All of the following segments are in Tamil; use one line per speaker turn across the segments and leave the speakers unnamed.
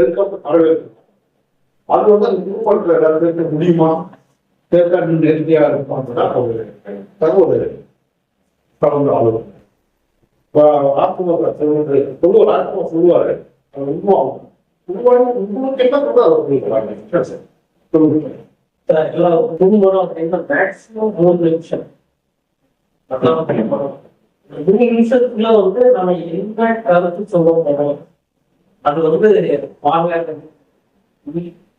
வெல்கம் வரவேற்கும் அது வந்து அந்த குரூப் முடியுமா? தேர்தல் நேர்த்தியா இருப்பாங்கன்னா தகவல் கலந்து ஆளும் ஆத்ம சொல்லுவார் ஆத்மா சொல்லுவாரு அது உண்மை உங்களுக்கு என்ன கூட சொல்லுங்க.
அப்படின்னா மேக்ஸிமம் மூணு நிமிஷம். மூணு நிமிஷத்துக்குள்ள வந்து நம்ம என்ன கருத்து சொல்ல போறோம் அது வந்து வாங்க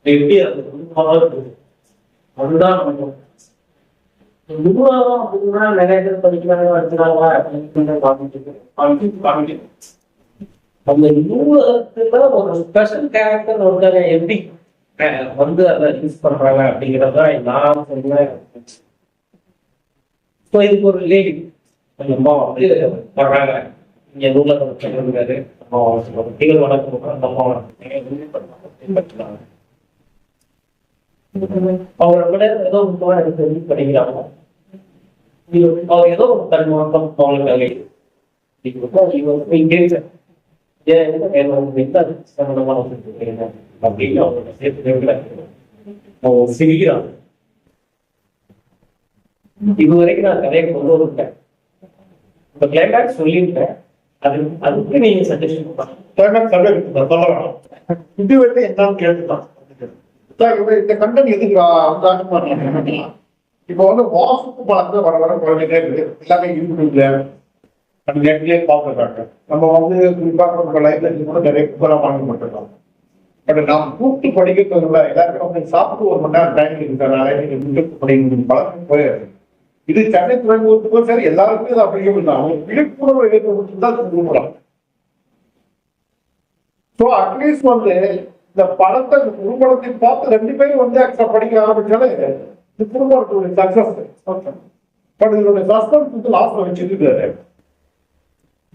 எப்படி அது அதுதான் அப்படின்னா நிறைய பேர் படிக்கிறாங்க அப்படின்னு அந்த நூலகத்துல ஒரு ஸ்பெஷல் கேரக்டர் ஒருத்தங்க எப்படி அஹ், வந்து அதை யூஸ் பண்றாங்க அப்படிங்கறத நான் சொல்லுவேன் ஸோ இதுக்கு ஒரு லேடி அம்மா வந்து வர்றாங்க. இங்க ஊர்ல சொல்லிருக்காரு அம்மா சொல்லுவாங்க நீங்கள் வணக்கம். அந்த அம்மா வணக்கம் விட ஏதோ முக்கியமா எனக்கு தெரிஞ்சு படிக்கிறாங்க அவர் ஏதோ ஒரு தன்மாற்றம் அவங்களுக்கு இவங்க இங்கே ஏன் என்னோட அப்படின்னு அவங்களோட சேர்த்து அவங்க சிரிக்கிறாங்க இது வரைக்கும் நான் கதையை கொண்டு வந்துட்டேன் இப்ப கிளைமேக்ஸ் சொல்லிட்டேன் அதுக்கு நீங்க சஜஷன்
சொல்லலாம் இது வந்து என்னன்னு கேட்டுதான் இந்த கண்டன் எதுக்கு அந்த ஆட்சி இப்போ வந்து வாசுக்கு பழக்கம் வர வர குறைஞ்சிட்டே இருக்கு எல்லாமே யூடியூப்ல அது நெட்லயே பார்த்துருக்காங்க நம்ம வந்து குறிப்பாக நம்ம லைப்ரரி கூட நிறைய புத்தகம் வாங்கி போட்டுருக்கோம் பட் நாம் கூப்பிட்டு படிக்கிறதுல எல்லாருக்கும் வந்து சாப்பிட்டு ஒரு மணி நேரம் டைம் இருக்கிறதுனால நீங்க கூப்பிட்டு படிக்கிறது பழக்கம் போயிடுது. இது சென்னை துறைமுகத்துக்கும் சரி எல்லாருக்குமே இது அப்படியே இருந்தாலும் விழிப்புணர்வு ஏற்படுத்தி தான் விரும்பலாம் ஸோ அட்லீஸ்ட் வந்து இந்த படத்தை இந்த குறும்படத்தை பார்த்து ரெண்டு பேரும் வந்து ஆக்சுவலா படிக்க ஆரம்பிச்சாலே இந்த குறும்படத்துடைய சக்சஸ் பட் இதோட சஸ்பென்ஸ் வந்து லாஸ்ட்ல வச்சிருக்காரு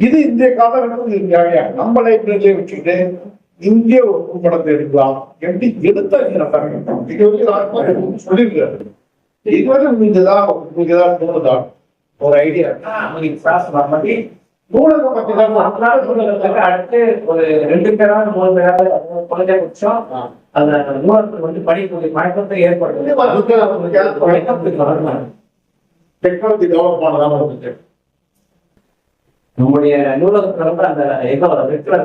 இது இந்திய காலகட்டத்தில் இருக்காங்க நம்ம லைப்ரரியிலே வச்சுக்கிட்டு இங்கே ஒரு குறும்படத்தை எடுக்கலாம் எப்படி எடுத்தா இது வந்து சொல்லியிருக்காரு இதுவரை உங்களுக்கு ஏதாவது தோணுதா ஒரு ஐடியா நூலகம் பத்தி தான்
அடுத்து ஒரு ரெண்டு பேராவது மூணு பேராவது குறைஞ்சபட்சம் அந்த நூலகத்துக்கு வந்து படிக்கக்கூடிய மயக்கத்தை ஏற்படுத்துது
டெக்னாலஜி டெவலப் பண்ணதான் வந்துச்சு
நம்முடைய நூலகத்துல வந்து அந்த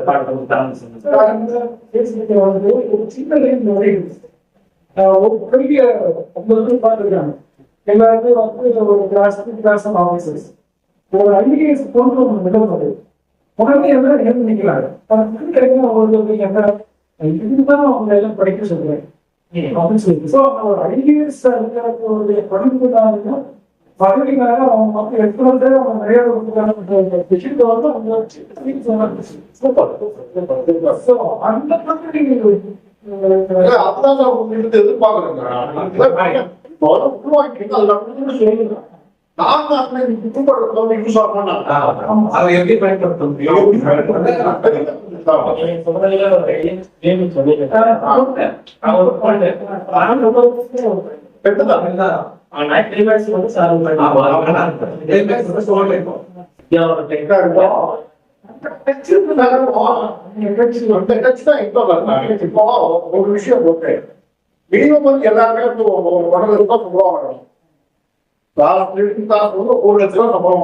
பாடத்தை கொடுத்தாங்கன்னு சொன்னாங்க
வந்து ஒரு சின்ன லைன் ஒரு பெரிய உங்களுக்கு பார்த்துருக்காங்க எல்லாருமே வந்து ஒரு கிளாஸ் கிளாஸ் ஆஃபீஸர்ஸ் ஒரு ஐஏஎஸ் கொண்டு ஒன்று நிலவுறது உடனே எல்லாம் எழுந்து நிற்கிறாங்க கிடைக்கும் அவங்களுக்கு என்ன இதுதான் அவங்க எல்லாம் படிக்க சொல்றேன் அப்படின்னு சொல்லி ஸோ ஒரு ஐஏஎஸ் இருக்கிறவங்களுடைய படிப்பு தான் பதவிக்காக அவங்க வந்து எடுத்துட்டு அவங்க நிறைய விஷயத்தை வந்து அவங்க அந்த மாதிரி
அதுதான் நான் உங்ககிட்ட எதிர்பார்க்கிறேன் உருவாக்கிட்டு அதுல அப்படின்னு சொல்லுங்க நான் தான் குடும்பப்படுறத யூஸ் ஆகணும்
அதை எப்படி பயன்படுத்த முடியும் ஒரு
இப்போ ஒரு விஷயம் மினிமம் வந்து எல்லாருமே வந்து ஒரு ஒன்றரை ரூபாய் சம்பளம் தான் ஒரு லட்ச ரூபாய் சம்பளம்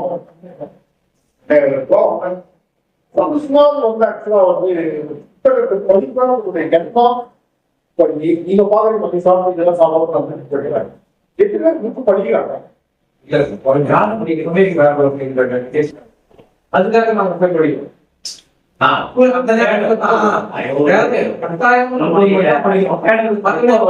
வாங்கணும் சந்தோஷமாக வந்து ஆக்சுவலா வந்து மதிப்பான ஒரு எண்ணம் நீங்க பாக்குறீங்க பத்தி சாப்பிட்டு இதெல்லாம் சாப்பிடணும் பேர் புக்கு படிக்கிறாங்க
அதுக்காக நாங்க போய் படிக்கிறோம்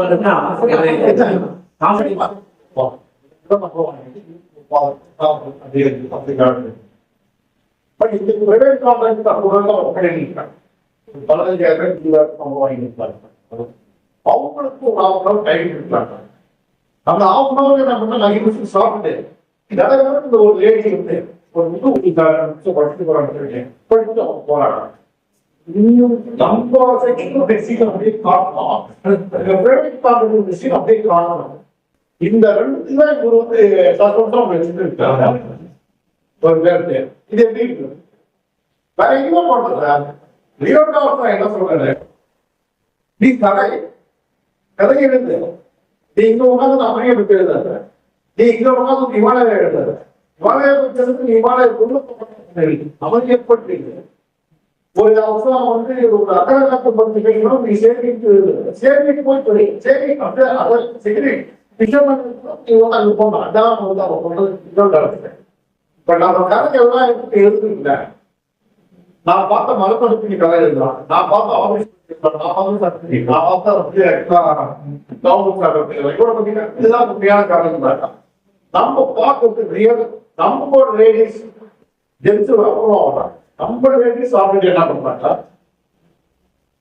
அவங்களுக்கு ஒரு ஹாஃப் அன் டைம் இருக்காங்க அந்த ஹாஃப் அன் ஹவர் என்ன பண்ணா முடிச்சு சாப்பிட்டு இந்த ஒரு லேடி வந்து ஒரு முது படிச்சுட்டு போறாங்க படிச்சுட்டு அவங்க போறாங்க நம்ம செக்ஷன் டெசிஷன் அப்படியே காட்டணும் பிரைவேட் கான்ட்ராக்ட் அப்படியே காட்டணும் இந்த ரெண்டு தான் இவர் வந்து சஸ்பென்ஸா வச்சுட்டு இருக்காங்க ஒரு பேருக்கு இது எப்படி இருக்கு வேற எங்கேயுமே பண்றது லியோ என்ன சொல்றாரு நீ கதை கதை எழுது நீ இங்க உட்காந்து நான் மணியை விட்டு எழுதாத நீ இங்க உட்காந்து நீ எழுதாத இவாளைய நீ அவன் எப்படி ஒரு அவசரம் வந்து ஒரு அகரகாத்து பத்திரிகைகளும் நீ சேமித்து எழுது போய் சொல்லி அப்படியே அவர் சரி விஷயம் போனோம் அதான் வந்து அவன் சொன்னது இன்னொரு நடத்துறேன் இப்ப நம்ம கதை எல்லாம் எடுத்து எழுதுறீங்க நான் பார்த்த மலப்படுத்தி கதை எழுதுறான் நான் பார்த்த ஆபீஸ் நான் பார்த்த சக்தி நான் பார்த்த காரணம் தான் நம்ம பார்க்கறது ரியல் நம்ம லேடிஸ் ஜென்ஸ் அப்புறம் நம்ம லேடிஸ் ஆல்ரெடி என்ன பண்றாங்க?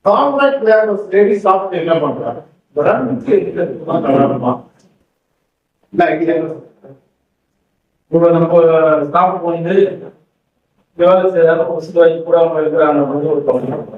கான்ட்ராக்ட் லேபர்ஸ் லேடிஸ் ஆல்ரெடி என்ன பண்றாங்க? இந்த ரெண்டுக்கு இருக்கிறதுதான் காரணமா இல்ல இது?
இப்போ நம்ம ஸ்டாஃப் போயிட்டு வேலை செய்யறாங்க ஒரு சில கூட அவங்க இருக்கிறாங்க வந்து ஒரு கவனம்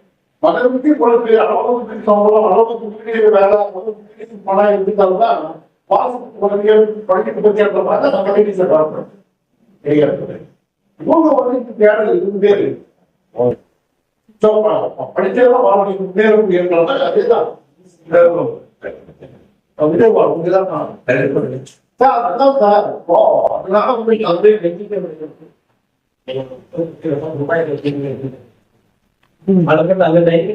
நல்ல
மனதுக்கு பொழுது அளவுக்கு சம்பளம் அளவுக்கு வேலை அளவுக்கு பணம் இருந்தால்தான் பாசத்துக்கு குழந்தைகள் படிக்க பற்றி நம்ம பார்க்கணும் இவங்க வந்து தேடல் இருந்தே இருக்கு. வாழ்க்கை முன்னேறும் இருக்கிறதா அதுதான். சார் அதான் சார். இப்போ அதனால வந்து
அதுக்கு அந்த டைரி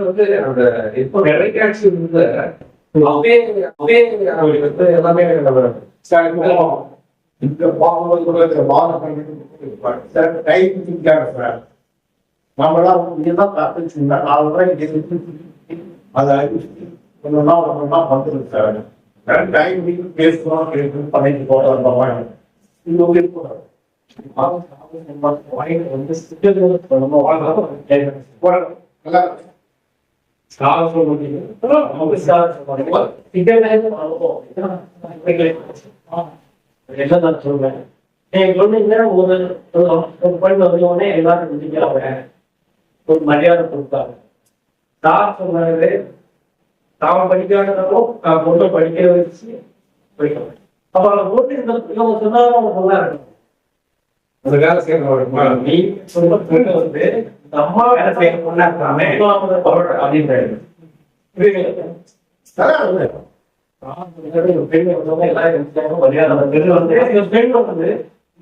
வந்து அந்த இப்போ நிறைய காட்சி வந்து அப்படியே அப்படியே வந்து எல்லாமே
இந்த பாகுபலி கூட இந்த டைம் திங்காக நம்மளாம் இதுதான் பார்த்து நாலு ரூபாய் அதை ஒன்னொன்னா ஒன்னொன்னா வந்துருக்கு சார். டைம் பேசணும் கேட்கும் பண்ணிட்டு போகிறோம் அந்த மாதிரி. இது ஒரு இருக்கக்கூடாது
வந்து நம்ம வாழ்றோம்
நல்லா
என்னதான் சொல்றேன் எங்களுக்கு வந்து என்ன ஒரு ஒரு பணி வந்தோடனே எல்லாரும் முடிஞ்சாங்க ஒரு மரியாதை கொடுத்தாங்க. சார் சொன்னாரு தாம படிக்காதனாலும் நான் பொண்ணை படிக்கிற வச்சு படிக்கணும் அப்ப அவங்க ஓட்டு இவங்க சொன்னாலும் நல்லா இருக்கும்
அந்த வேலை செய்யறவங்க
நீ பொண்ணு வந்து இந்த அம்மா வேலை செய்யற பொண்ணா இருக்காமே
இருக்கு.
பெண் வந்து எல்லாரும் இருந்தாங்க, மரியாதை வந்து பெண் வந்து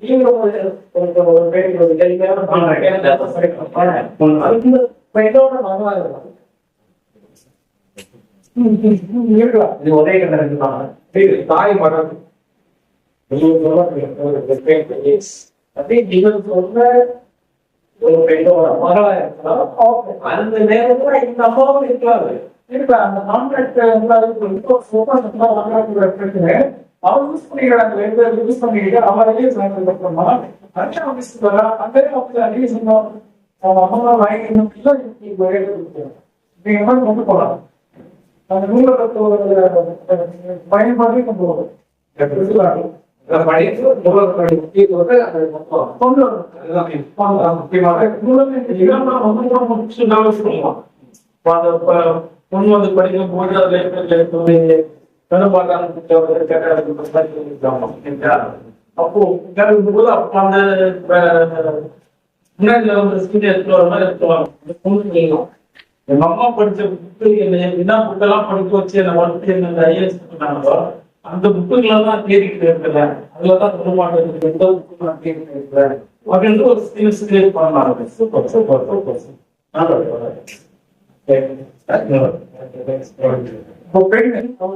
இந்த பெண் இது ஒரே
தாய் மகன்
நீங்க சொல்ற ஒரு நீங்க சொல்ற ஒரு பெண்ணோட மகளா இருக்கலாம். அந்த இந்த அம்மாவும் இருக்காது
இப்ப அந்த கான்ட்ராக்ட் பிரச்சனை அவர் யூஸ் பண்ணிக்கிறாங்க யூஸ் பண்ணிக்கிட்டு அவரையே சேர்ந்ததுக்கு அப்புறமா அந்த ஆஃபீஸ் அந்த ஆஃபீஸ் அடியே சொன்னோம் அவங்க அம்மா வாங்கிக்கணும் இல்லை நீங்க கொண்டு போகலாம் அந்த நூலகத்தை ஒரு பயன்பாடு கொண்டு
முதல் படிப்பு இது வந்து படிக்கும் போது அதுல இருக்கிற அப்போ போது அப்போ அந்த முன்னாடி வந்து ஸ்கின் எடுத்து வர மாதிரி நீங்களும் எங்க அம்மா படிச்ச புக்கு என்ன என்ன புக்கெல்லாம் படிக்க வச்சு என்ன வளர்த்து என்ன ஐஎஸ் பண்ணாங்களோ அந்த புக்குகளை தான் தேடிக்கிட்டு இருக்கிறேன். அதுலதான் மாட்டேங்குது எந்த புக்கு நான் தேடிக்கிட்டு இருக்கிறேன். அப்படின்னு ஒரு ஸ்கில்ஸ் கிரியேட் பண்ணலாம் சூப்பர் சூப்பர் சூப்பர்
இப்போ பெண் அவங்க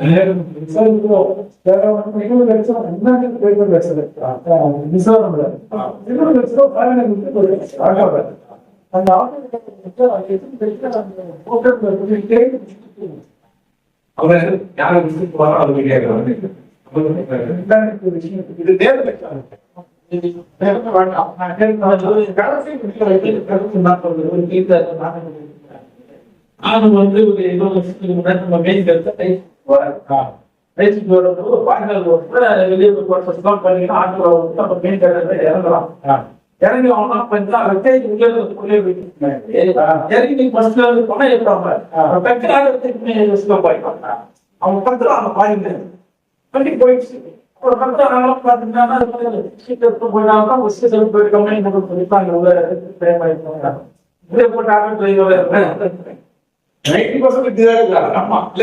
வந்து
அவர்
யாரை விசிட் போறோம் அது கேட்கறாங்க இது நேரில் நான்
வந்து ஒரு இருபது வருஷத்துக்கு முன்னாடி நம்ம பேசிட்டு எடுத்த பேசிட்டு வரும்போது வெளியே போட்டு பண்ணீங்கன்னா ஆட்டோ வந்து நம்ம இறங்கலாம். இறங்கி அவனா கொஞ்சம் வெட்டேஜ் உள்ளே உள்ளே இறங்கி நீ பஸ்ல இருந்து போனா இருப்பாங்க போயிட்டாங்க அவங்க பக்கத்துல அந்த பாயிண்ட் பண்ணி போயிடுச்சு. ஒரு பக்கத்துல நாங்க பாத்தீங்கன்னா சீட் எடுத்து போயிட்டாங்க ஒரு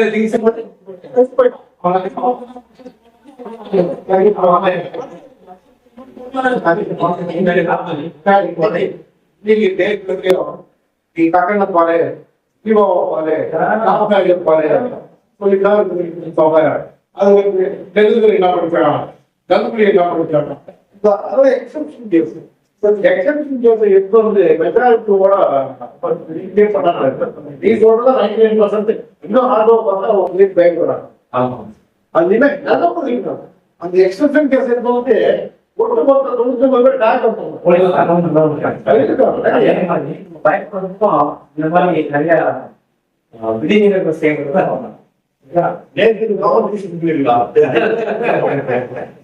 சீட் எடுத்து போயிருக்கோம் எனக்கு சொல்லிட்டாங்க உள்ள உள்ளே போட்டு ஆட்டோ டிரைவர்
நைன்டி பர்சன்ட் இதுதான் இருக்காங்க ஆமா இல்ல நீங்க போயிட்டோம் நீங்க தேர்வு நீ தக்கன பாரு இவோ பாரு நாமக்காரி பாரு சொல்லிதான் சொல்ல அது வந்து டெலிவரி என்ன பண்ணுறாங்க டெலிவரி என்ன பண்ணுறாங்க அதோட எக்ஸப்ஷன் கேஸ் எக்ஸப்ஷன் கேஸ் எடுத்து வந்து மெஜாரிட்டியோட இதே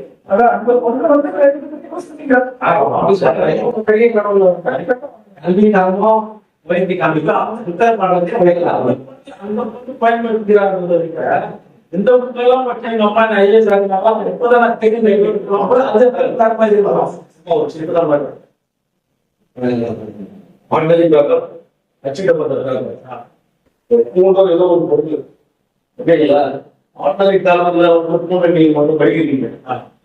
நல்ல புரியும் அந்த எக்ஸப்ஷன் கேஸ் எடுத்து வந்து ஒட்டுமொத்த தொண்ணூத்தி ஒன்பது பேர் டேக்
பயப்படுறதுக்கும் இந்த மாதிரி நிறைய விதிவிலக்கு செய்யறது
நேற்று கவர்மெண்ட் சொல்லிருக்கா அதுக்காக
சம்பளத்தை பத்தி அவங்க எடுக்கல எஜுகேட்டட்ஸ் அவங்க படிக்கிறாங்க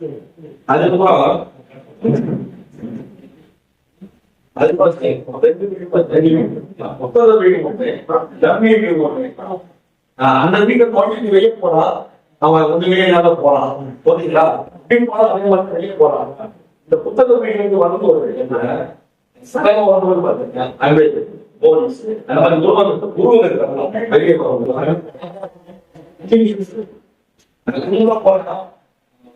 அந்த
கண்டல் தான் அவங்க புரியுதுக்காக
எதிர்வினையை
அதான் அந்த ஒண்ணு வந்து
பெரிய கடவுள் கல்வி காரணம் வைத்தி காமிக்கலாம் புத்தக பாடத்தை
பயன்படுத்துகிறார்கள் இந்த புத்தகம் பற்றி எங்க அம்மா நான்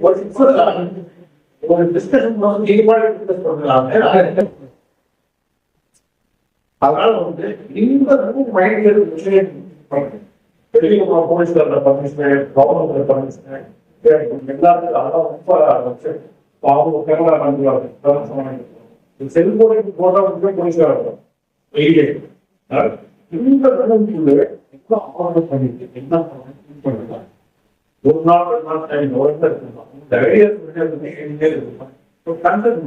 படிக்கிறதுலாம் அது அவங்களோட ஒரு டிஸ்கஷன் வந்து ஈடுபாடு டிஸ்கஸ் பண்ணலாம் அதனால வந்து இந்த மைண்ட் விஷயம் வெளியே போலீஸ்கார பர்மிஷன் கவர்மெண்ட் பர்மிஷன் எல்லாருக்கும் அதெல்லாம் ரொம்ப வச்சு அவங்க கேரளா பண்ணுவாங்க செல்போனுக்கு போட்டா வந்து போலீஸ்கார வெளியே இந்த இடத்துல என்ன ஆர்டர் பண்ணிட்டு என்ன பண்ணலாம் ஒரு நாள் ரெண்டு நாள் டைம் ஒரு நிறைய கண்டது